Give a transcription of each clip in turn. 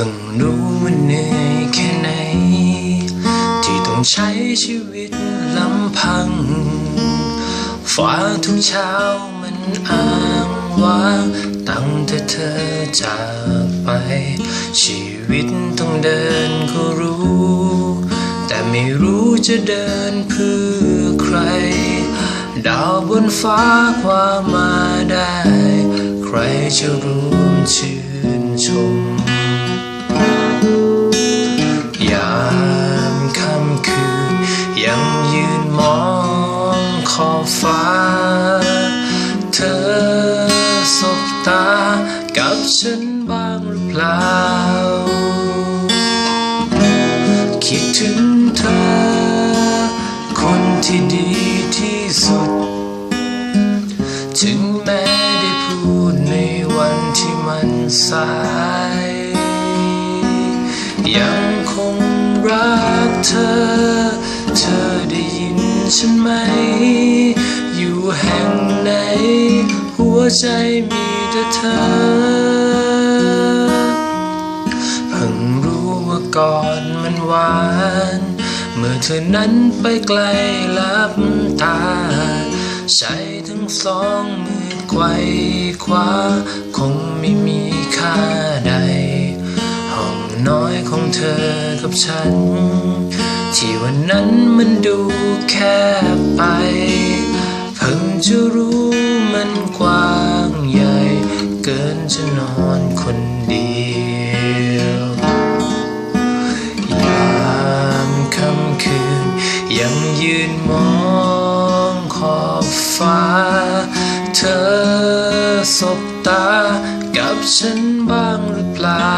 พิ่งรู้ว่าเหนื่อยแค่ไหน ที่ต้องใช้ชีวิตลำพังฟ้าทุกเช้ามันอ้างว้างตั้งแต่เธอจากไป ชีวิตต้องเดินก็รู้ แต่ไม่รู้จะเดินเพื่อใคร ดาวบนฟ้าความมาได้ ใครจะร่วมชื่นชม ยังยืนมองขอบฟ้า เธอสบตากับฉันบ้างหรือเปล่า คิดถึงเธอ คนที่ดีที่สุด ถึงแม้ได้พูดในวันที่มันสาย ยังคงรักเธอ เธอได้ยินฉันไหม อยู่แห่งไหน หัวใจมีแต่เธอ เพิ่งรู้ว่าก่อนมันหวาน เมื่อเธอนั้นไปไกลลับตาใช้ทั้งสองมือไขว้คว้า คงไม่มีค่าใดห้อง น้อยของเธอกับฉัน ที่วันนั้นมันดูแคบไป เพิ่งจะรู้มันกว้างใหญ่ เกินจะนอนคนเดียวยามค่ำคืน ยังยืนมองขอบฟ้า เธอสบตากับฉันบ้างหรือเปล่า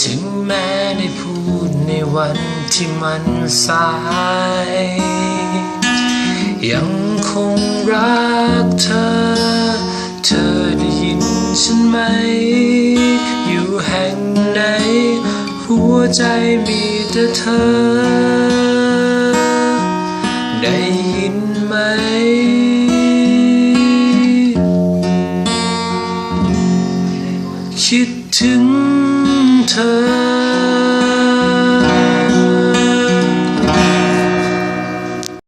ถึงแม้ได้พูดในวันที่มันสาย ยังคงรักเธอ เธอได้ยินฉันไหม อยู่แห่งไหน หัวใจมีแต่เธอ ได้ยินไหมคิดถึง winter.